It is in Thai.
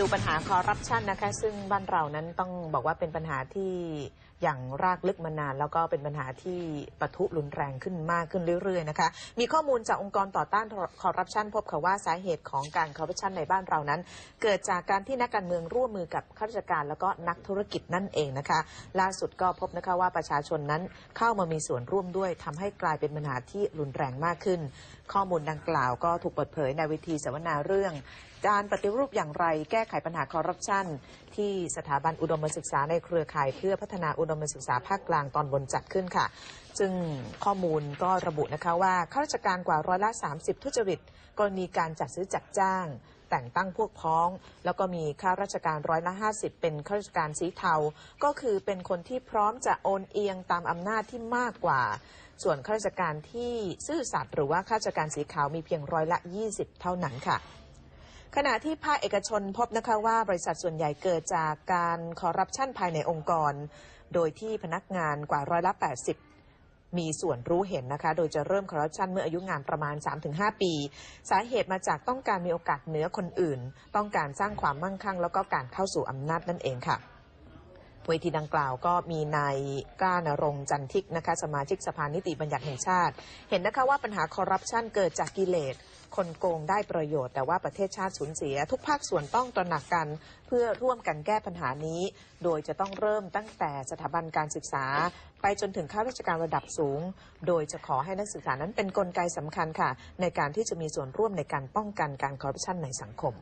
ดูปัญหาคอร์รัปชันนะคะ ซึ่งบ้านเรานั้นต้องบอกว่าเป็นปัญหาที่อย่างรากลึกมานาน แล้วก็เป็นปัญหาที่ปะทุรุนแรงขึ้นมากขึ้นเรื่อยๆนะคะ มีข้อมูลจากองค์กรต่อต้านคอร์รัปชันพบค่ะว่าสาเหตุของการคอร์รัปชันในบ้านเรานั้น เกิดจากการที่นักการเมืองร่วมมือกับข้าราชการแล้วก็นักธุรกิจนั่นเองนะคะ ล่าสุดก็พบนะคะว่าประชาชนนั้นเข้ามามีส่วนร่วมด้วยทำให้กลายเป็นปัญหาที่รุนแรงมากขึ้น ข้อมูลดังกล่าวก็ถูกเปิดเผยในเวทีเสวนาเรื่อง การปฏิรูปอย่างไรแก้ไขปัญหาคอร์รัปชันที่สถาบันอุดมศึกษาในเครือข่ายเพื่อพัฒนาอุดมศึกษาภาคกลางตอนบนจัดขึ้นค่ะ ซึ่งข้อมูลก็ระบุนะคะว่าข้าราชการกว่าร้อยละ30 ทุจริต กรณีการจัดซื้อจัดจ้าง แต่งตั้งพวกพ้อง แล้วก็มีข้าราชการร้อยละ 50 เป็นข้าราชการสีเทา ก็คือเป็นคนที่พร้อมจะโอนเอียงตามอำนาจที่มากกว่าส่วนข้าราชการที่ซื่อสัตย์หรือว่าข้าราชการสีขาวมีเพียงร้อยละ 20 เท่านั้นค่ะ ขณะที่ภาคเอกชนพบนะคะว่าบริษัทส่วนใหญ่เกิดจากการคอร์รัปชันภายในองค์กร โดยที่พนักงานกว่าร้อยละ 80 มีส่วนรู้เห็นนะคะ โดยจะเริ่มคอร์รัปชันเมื่ออายุงานประมาณ 3-5 ปี สาเหตุมาจากต้องการมีโอกาสเหนือคนอื่น ต้องการสร้างความมั่งคั่ง แล้วก็การเข้าสู่อำนาจนั่นเองค่ะเวทีดังกล่าวก็มีนายกล้านรงค์จันทิกนะคะสมาชิกสภานิติบัญญัติแห่งชาติ เห็นนะคะว่าปัญหาคอร์รัปชันเกิดจากกิเลส คนโกงได้ประโยชน์ แต่ว่าประเทศชาติสูญเสีย ทุกภาคส่วนต้องตระหนักกัน เพื่อร่วมกันแก้ปัญหานี้ โดยจะต้องเริ่มตั้งแต่สถาบันการศึกษา ไปจนถึงข้าราชการระดับสูง โดยจะขอให้นักศึกษานั้นเป็นนกลไกสำคัญค่ะ ในการที่จะมีส่วนร่วมในการป้องกันการคอร์รัปชันในสังคม